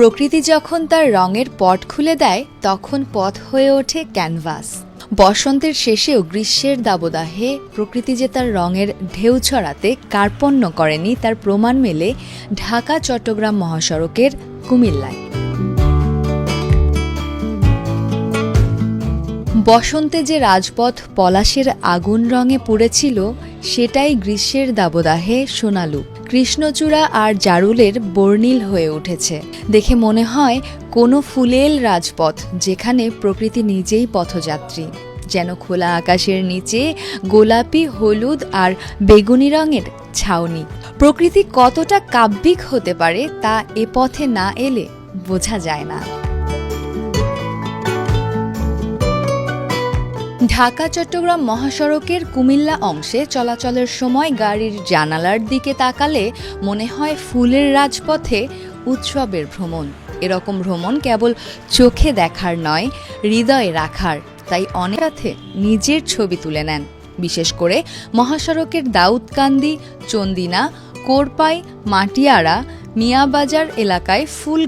প্রকৃতি যখন তার রঙের পট খুলে দেয়, তখন পথ হয়ে ওঠে ক্যানভাস। বসন্তের শেষেও গ্রীষ্মের দাবদাহে প্রকৃতি যে তার রঙের ঢেউ ছড়াতে কার্পণ্য করেনি, তার প্রমাণ মেলে ঢাকা চট্টগ্রাম মহাসড়কের কুমিল্লায়। বসন্তে যে রাজপথ পলাশের আগুন রঙে পুড়েছিল, সেটাই গ্রীষ্মের দাবদাহে সোনালু। কৃষ্ণচূড়া আর জারুলের বর্ণিল হয়ে উঠেছে। দেখে মনে হয়, কোনো ফুলেল রাজপথ যেখানে প্রকৃতি নিজেই পথযাত্রী। যেন খোলা আকাশের নিচে গোলাপি, হলুদ আর বেগুনি রঙের ছাউনি। প্রকৃতি কতটা কাব্যিক হতে পারে তা এ পথে না এলে বোঝা যায় না। ঢাকা, চট্টগ্রাম মহাসড়কের কুমিল্লা অংশে চলাচলের সময় গাড়ির জানালার দিকে তাকালে মনে হয় ফুলের রাজপথে উৎসবের ভ্রমণ। এরকম ভ্রমণ কেবল চোখে দেখার নয়, হৃদয়ে রাখার। তাই অনেক সাথে নিজের ছবি তুলে নেন। বিশেষ করে মহাসড়কের দাউদকান্দি, চন্দিনা, কোরপাই, মাটিয়াড়া, মিয়াবাজার এলাকায় ফুল